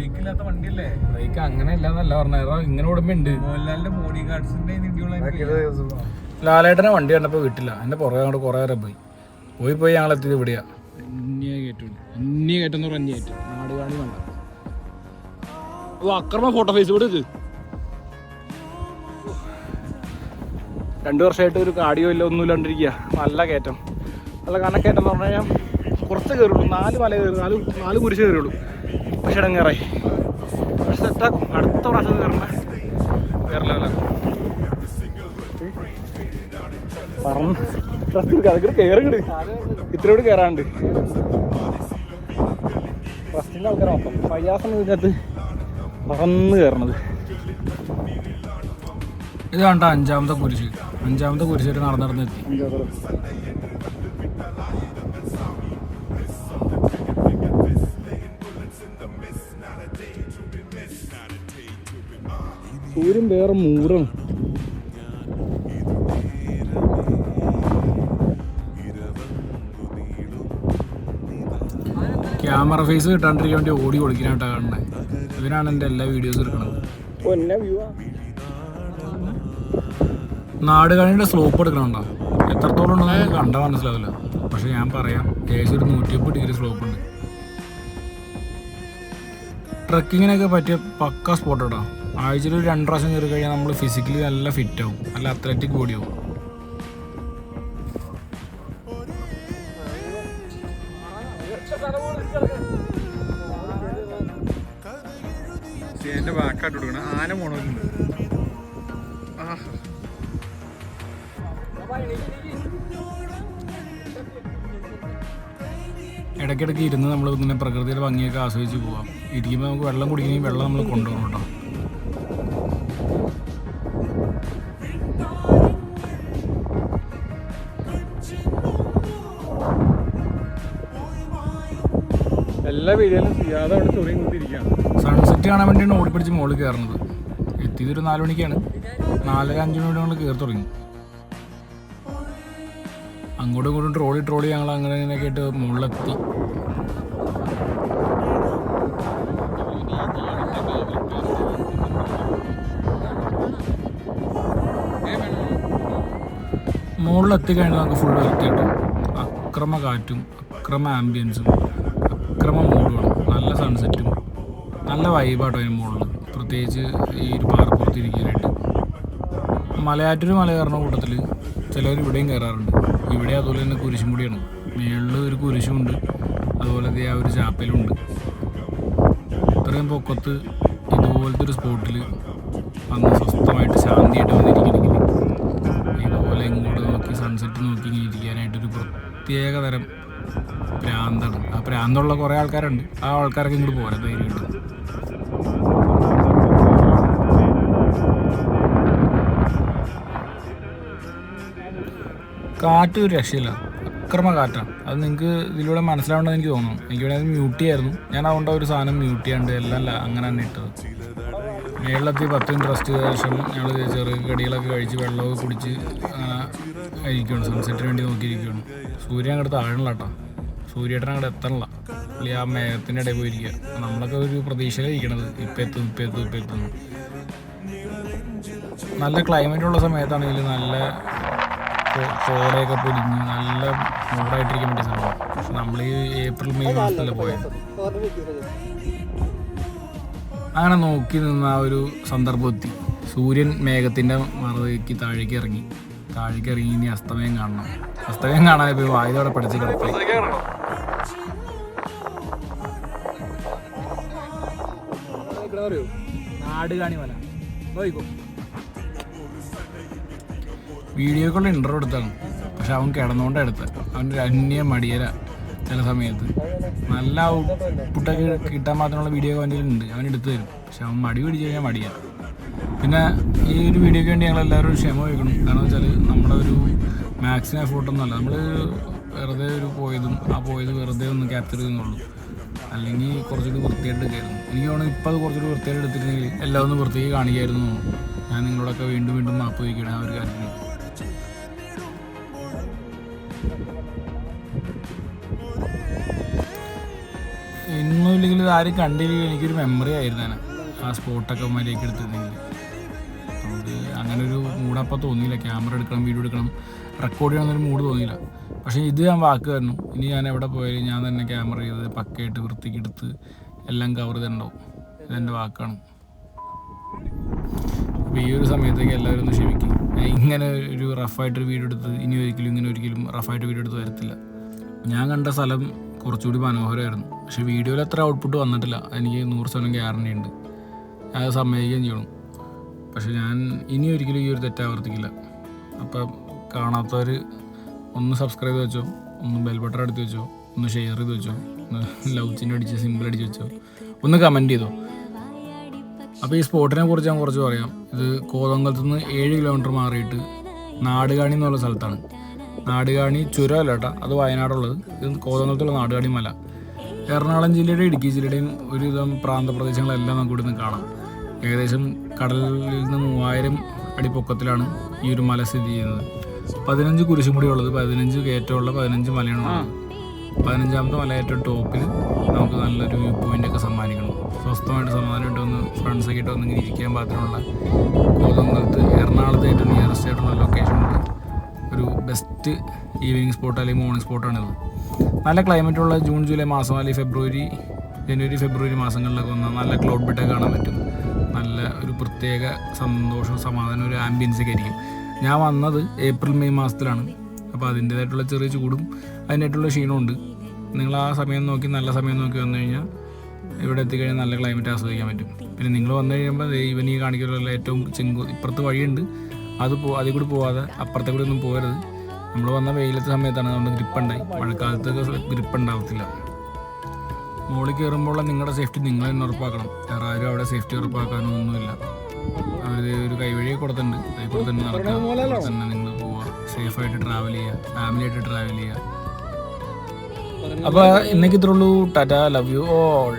Break ഇല്ലാത്ത വണ്ടിയല്ലേ? Break അങ്ങനെ ഇല്ലാന്നല്ല പറഞ്ഞ ഇങ്ങനെ ഓടുമ്പോ ഉണ്ട് മോഹൻലാലിന്റെ ബോഡി ഗാർഡ്സിന്റെ ലാലേട്ടനെ വണ്ടി കണ്ടപ്പോ വീട്ടില്ല എന്റെ പുറകെ അങ്ങോട്ട് കുറെ നേരം പോയി. പോയി പോയി ഞങ്ങൾ എത്തിയത് ഇവിടെയാ. അക്രമ ഫോട്ടോ ഫേസ് കൂടെ രണ്ടു വർഷമായിട്ട് ഒരു കാടിയോ ഇല്ല ഒന്നും ഇല്ലാണ്ടിരിക്കുക നല്ല കയറ്റം നല്ല കണക്കേറ്റം എന്ന് പറഞ്ഞു കഴിഞ്ഞാൽ കുറച്ച് കയറുള്ളൂ നാല് മല കയറി നാല് നാല് കുരിശ് കയറുള്ളൂ പക്ഷെ പക്ഷെ സെറ്റാക്കും അടുത്ത പ്രാവശ്യം കയറണ വേറെ ലെവലാക്കും അതൊക്കെ കയറിങ്ങട് ഇത്രയോട് കയറാണ്ട് ആൾക്കാരെ മൊത്തം. ഇതിനകത്ത് പറന്ന് കയറണത് ഇത് കണ്ട അഞ്ചാമത്തെ കുരിശ്. അഞ്ചാമത്തെ കുരിശായിട്ട് നടന്ന് സൂര്യൻ വേറെ മൂടാണ്. ക്യാമറ ഫേസ് കിട്ടാണ്ടിരിക്കാൻ വേണ്ടി ഓടി കൊടുക്കാനായിട്ടാ കാണുന്നത് ഇവനാണ് എന്റെ എല്ലാ വീഡിയോസും എടുക്കുന്നത് നാടുകാണിയുടെ സ്ലോപ്പ് എടുക്കണുണ്ടോ എത്രത്തോളം ഉണ്ടെന്ന് കണ്ട കണ്ടാൽ മനസ്സിലാവില്ല. പക്ഷെ ഞാൻ പറയാം ഏകദേശം ഒരു നൂറ്റിയമ്പത് ഡിഗ്രി സ്ലോപ്പ് ഉണ്ട്. ട്രക്കിങ്ങിനൊക്കെ പറ്റിയ പക്ക സ്പോട്ട് ഇടാം ആഴ്ചയിൽ ഒരു രണ്ട് പ്രാവശ്യം കയറി കഴിഞ്ഞാൽ നമ്മൾ ഫിസിക്കലി നല്ല ഫിറ്റ് ആവും. നല്ല അത്ലറ്റിക് ബോഡി ആവും. എന്റെ ബാക്കായിട്ട് കൊടുക്കണം. ആന പോണോലുണ്ട് ഇടയ്ക്കിടയ്ക്ക് ഇരുന്ന് നമ്മൾ ഇങ്ങനെ പ്രകൃതിയുടെ ഭംഗിയൊക്കെ ആസ്വദിച്ച് പോവാം. ഇരിക്കുമ്പോൾ നമുക്ക് വെള്ളം കുടിക്കണമെങ്കിൽ വെള്ളം നമ്മൾ കൊണ്ടുപോകണം കേട്ടോ. എല്ലാ വീഡിയോയിലും ചെയ്യാതെ അവിടെ ചൊറിയും കുത്തിയിരിക്കുകയാണ് സൺസെറ്റ് കാണാൻ വേണ്ടിയാണ് ഓടിപ്പിടിച്ച് മുകളിൽ കയറുന്നത്. എത്തിയത് ഒരു നാല് മണിക്കാണ്. നാലര അഞ്ച് മണി നമ്മൾ കയറി തുടങ്ങി. അങ്ങോട്ടും ഇങ്ങോട്ടും ട്രോളി ട്രോളി ഞങ്ങൾ അങ്ങനെ ഇങ്ങനെയൊക്കെ ആയിട്ട് മുകളിലെത്തി മുകളിലെത്തി കഴിഞ്ഞാൽ നമുക്ക് ഫുൾ വൃത്തിയായിട്ടും അക്രമ കാറ്റും അക്രമ ആംബിയൻസും അക്രമ മൂഡുകളും നല്ല സൺസെറ്റും നല്ല വൈബാട്ടോ അതിന് മുകളിൽ പ്രത്യേകിച്ച് ഈ ഒരു പാറപ്പുറത്ത് ഇരിക്കാനായിട്ട് മലയാറ്റൂർ മല കയറുന്ന കൂട്ടത്തിൽ ചിലവർ ഇവിടെയും കയറാറുണ്ട്. ഇവിടെ അതുപോലെ തന്നെ കുരിശുമുടിയാണ്. മേളിൽ ഒരു കുരിശുമുണ്ട് അതുപോലെ ആ ഒരു ചാപ്പലുണ്ട് ഇത്രയും പൊക്കത്ത് ഇതുപോലത്തെ ഒരു സ്പോട്ടിൽ വന്ന് സ്വസ്ഥമായിട്ട് ശാന്തിയായിട്ട് വന്നിരിക്കണമെങ്കിൽ ഇതുപോലെ ഇങ്ങോട്ട് നോക്കി സൺസെറ്റ് നോക്കി ഇരിക്കാനായിട്ടൊരു പ്രത്യേക തരം പ്രാന്താണ്. ആ പ്രാന്തമുള്ള കുറേ ആൾക്കാരുണ്ട്. ആ ആൾക്കാരൊക്കെ ഇങ്ങോട്ട് പോരാ ധൈര്യമായിട്ട് കാറ്റ് ഒരു രക്ഷയില്ല. അക്രമ കാറ്റാണ് അത് നിങ്ങൾക്ക് ഇതിലൂടെ മനസ്സിലാവേണ്ടത് എനിക്ക് തോന്നുന്നു. എനിക്ക് വേണമെങ്കിൽ മ്യൂട്ട് ചെയ്യായിരുന്നു. ഞാൻ അതുകൊണ്ട് ഒരു സാധനം മ്യൂട്ട് ചെയ്യാണ്ട് എല്ലാം അങ്ങനെ തന്നെ ഇട്ടത്. മേളിലെത്തി പത്ത് ഇൻട്രസ്റ്റ് ചെയ്ത ശേഷം ഞങ്ങൾ ചെറിയ കടികളൊക്കെ കഴിച്ച് വെള്ളമൊക്കെ കുടിച്ച് ഇരിക്കുകയാണ് സൺസെറ്റിന് വേണ്ടി നോക്കിയിരിക്കുകയാണ് സൂര്യൻ അങ്ങോട്ട് താഴണില്ല കേട്ടോ സൂര്യേട്ടൻ അങ്ങോട്ട് എത്തണില്ല. പുള്ളി ആ മേഘത്തിന്റെ ഇടയിൽ പോയിരിക്കുക നമ്മളൊക്കെ ഒരു പ്രതീക്ഷയിലിരിക്കണത് ഇപ്പം എത്തും ഇപ്പം എത്തും ഇപ്പം എത്തും. നല്ല ക്ലൈമറ്റ് ഉള്ള സമയത്താണെങ്കിൽ നല്ല കോടയൊക്കെ പൊടിഞ്ഞ് നല്ല മൂടായിട്ടിരിക്കാൻ പറ്റിയ സമയം പക്ഷെ നമ്മൾ ഈ ഏപ്രിൽ മെയ് മാസത്തിലല്ലേ പോയത് അങ്ങനെ നോക്കി നിന്ന ആ ഒരു സന്ദർഭം എത്തി സൂര്യൻ മേഘത്തിന്റെ മറവേക്ക് താഴേക്ക് ഇറങ്ങി. താഴേക്ക് ഇറങ്ങി ഇനി അസ്തമയം കാണണം. അസ്തമയം കാണാൻ പോയി വായിലോടെ പഠിച്ച് കിടക്കും നാട് കാണി ഇന്റർവ്യൂ എടുത്താണ്. പക്ഷെ അവൻ കിടന്നുകൊണ്ട് എടുത്തത് അവന്റെ അന്യ മടിയര ചില സമയത്ത്. നല്ല ഔട്ട്പുട്ടൊക്കെ കിട്ടാൻ മാത്രമുള്ള വീഡിയോ അവന്റെ ഉണ്ട്. അവൻ എടുത്തു തരും. പക്ഷെ അവൻ മടി പിടിച്ച് കഴിഞ്ഞാൽ മടിയാണ് പിന്നെ ഈ ഒരു വീഡിയോയ്ക്ക് വേണ്ടി ഞങ്ങൾ എല്ലാവരും ക്ഷമ വയ്ക്കണം കാരണം വെച്ചാൽ നമ്മുടെ ഒരു മാക്സിമം എഫോർട്ടൊന്നും ഒന്നുമല്ല നമ്മൾ വെറുതെ ഒരു പോയതും ആ പോയത് വെറുതെ ഒന്ന് ക്യാപ്ചർ ചെയ്യുന്നുള്ളൂ അല്ലെങ്കിൽ കുറച്ചുകൂടി വൃത്തിയായിട്ട് കയറുന്നു എനിക്ക് തോന്നുന്നു ഇപ്പോൾ അത് കുറച്ചുകൂടി വൃത്തിയായിട്ട് എടുത്തിട്ടുണ്ടെങ്കിൽ എല്ലാം ഒന്ന് വൃത്തിയായി കാണിക്കായിരുന്നു. ഞാൻ നിങ്ങളോടൊക്കെ വീണ്ടും വീണ്ടും മാപ്പ് വയ്ക്കണം ആ ഒരു കാര്യത്തിൽ ഈ ഇന്നും ഇല്ലെങ്കിൽ ആരും കണ്ടില്ലെങ്കിൽ എനിക്കൊരു മെമ്മറി ആയിരുന്നു ആ സ്പോട്ടൊക്കെ മര്യാദയ്ക്ക് എടുത്തിരുന്നെങ്കിൽ. നമുക്ക് അങ്ങനെ ഒരു മൂടപ്പം തോന്നിയില്ല. ക്യാമറ എടുക്കണം വീഡിയോ എടുക്കണം. റെക്കോർഡ് ചെയ്യണമെന്നൊരു മൂഡ് തോന്നിയില്ല. പക്ഷേ ഇത് ഞാൻ വാക്ക് തന്നു ഇനി ഞാൻ എവിടെ പോയാലും ഞാൻ തന്നെ ക്യാമറ ചെയ്ത് പക്കയായിട്ട് വൃത്തിക്കെടുത്ത് എല്ലാം കവർ ചെയ്തിട്ടുണ്ടാവും. ഇതെന്റെ വാക്കാണ്. അപ്പോൾ ഈ ഒരു സമയത്തേക്ക് എല്ലാവരും ഒന്ന് ക്ഷമിക്കും. ഇങ്ങനെ ഒരു റഫായിട്ടൊരു വീഡിയോ എടുത്ത് ഇനി ഒരിക്കലും ഇങ്ങനെ ഒരിക്കലും റഫായിട്ട് വീഡിയോ എടുത്ത് വരത്തില്ല. ഞാൻ കണ്ട സ്ഥലം കുറച്ചുകൂടി മനോഹരമായിരുന്നു. പക്ഷേ വീഡിയോയിൽ അത്ര ഔട്ട്പുട്ട് വന്നിട്ടില്ല. എനിക്ക് നൂറ് ശതമാനം ഗ്യാരണ്ടി ഉണ്ട്. അത് സമ്മതിക്കുകയും ചെയ്യണം. പക്ഷേ ഞാൻ ഇനി ഒരിക്കലും ഈ ഒരു തെറ്റാവർത്തിക്കില്ല അപ്പം കാണാത്തവർ ഒന്ന് സബ്സ്ക്രൈബ് ചെയ്ത് വെച്ചോ ഒന്ന് ബെൽ ബട്ടൺ എടുത്ത് വെച്ചോ ഒന്ന് ഷെയർ ചെയ്ത് വെച്ചോ ഒന്ന് ചിഹ്നം അടിച്ച് സിമ്പിൾ അടിച്ച് വെച്ചോ ഒന്ന് കമന്റ് ചെയ്തോ. അപ്പോൾ ഈ സ്പോട്ടിനെ കുറിച്ച് ഞാൻ കുറച്ച് പറയാം. ഇത് കോതങ്കലത്തു നിന്ന് ഏഴ് കിലോമീറ്റർ മാറിയിട്ട് നാടുകാണി എന്നുള്ള സ്ഥലത്താണ്. നാടുകാണി ചുരമല്ല കേട്ടോ അത് വയനാടുള്ളത്. ഇത് കോതങ്കലത്തുള്ള നാടുകാണി മല. എറണാകുളം ജില്ലയുടെ ഇടുക്കി ജില്ലയുടെയും ഒരുവിധം പ്രാന്തപ്രദേശങ്ങളെല്ലാം നമുക്ക് ഇവിടുന്ന് കാണാം. ഏകദേശം കടലിൽ നിന്ന് മൂവായിരം അടി പൊക്കത്തിലാണ് ഈ ഒരു മല സ്ഥിതി ചെയ്യുന്നത്. പതിനഞ്ച് കുരിശുമുടി ഉള്ളത് പതിനഞ്ച് കയറ്റമുള്ള പതിനഞ്ച് മലയാണ് പതിനഞ്ചാമത്തെ മല ഏറ്റവും ടോപ്പിൽ നമുക്ക് നല്ലൊരു വ്യൂ പോയിന്റ് ഒക്കെ സമ്മാനിക്കണം. സ്വസ്ഥമായിട്ട് സമാധാനമായിട്ട് ഒന്ന് ഫ്രണ്ട്സൊക്കെ ആയിട്ട് ഒന്ന് ഇങ്ങനെ ഇരിക്കാൻ പാത്രമുള്ള കോതമംഗലത്ത് എറണാകുളത്ത് ഏറ്റവും നിയറസ്റ്റ് ആയിട്ടുള്ള ലൊക്കേഷൻ ഉണ്ട്. ഒരു ബെസ്റ്റ് ഈവനിങ് സ്പോട്ട് അല്ലെങ്കിൽ മോർണിംഗ് സ്പോട്ടാണിത് നല്ല ക്ലൈമറ്റ് ഉള്ള ജൂൺ ജൂലൈ മാസം അല്ലെങ്കിൽ ഫെബ്രുവരി ജനുവരി ഫെബ്രുവരി മാസങ്ങളിലൊക്കെ വന്നാൽ നല്ല ക്ലൗഡ് ബിട്ടൊക്കെ കാണാൻ പറ്റും. നല്ല ഒരു പ്രത്യേക സന്തോഷവും സമാധാനം ഒരു ആംബിയൻസ് ഒക്കെ ആയിരിക്കും. ഞാൻ വന്നത് ഏപ്രിൽ മെയ് മാസത്തിലാണ്. അപ്പോൾ അതിന്റേതായിട്ടുള്ള ചെറിയ ചൂടും അതിനായിട്ടുള്ള ക്ഷീണമുണ്ട് നിങ്ങൾ ആ സമയം നോക്കി നല്ല സമയം നോക്കി വന്നു കഴിഞ്ഞാൽ ഇവിടെ എത്തിക്കഴിഞ്ഞാൽ നല്ല ക്ലൈമറ്റ് ആസ്വദിക്കാൻ പറ്റും. പിന്നെ നിങ്ങൾ വന്നു കഴിയുമ്പോൾ ഇവൻ ഈ കാണിക്കുന്ന ഏറ്റവും ചെങ്കു ഇപ്പുറത്ത് വഴിയുണ്ട്. അത് പോ അതിൽ കൂടി പോവാതെ അപ്പുറത്തെ കൂടി ഒന്നും പോകരുത്. നമ്മൾ വന്ന വെയിലത്തെ സമയത്താണ് അതുകൊണ്ട് ഗ്രിപ്പ് ഉണ്ടായി. മഴക്കാലത്തൊക്കെ ഗ്രിപ്പ് ഉണ്ടാവത്തില്ല. മുകളിൽ കയറുമ്പോൾ നിങ്ങളുടെ സേഫ്റ്റി നിങ്ങൾ തന്നെ ഉറപ്പാക്കണം. വേറെ ആരും അവിടെ സേഫ്റ്റി ഉറപ്പാക്കാനോ ഒന്നുമില്ല അവർ ഒരു കൈവഴി കൊടുത്തിട്ടുണ്ട്. അതിൽ കൂടെ തന്നെ നടക്കുക അവിടെ തന്നെ നിങ്ങൾ പോവുക സേഫായിട്ട് ട്രാവൽ ചെയ്യുക ഫാമിലി ആയിട്ട് ട്രാവൽ ചെയ്യുക അപ്പോൾ ഇന്നേക്ക് ഇത്രയുള്ളൂ ടാറ്റ ലവ് യു ഓൾ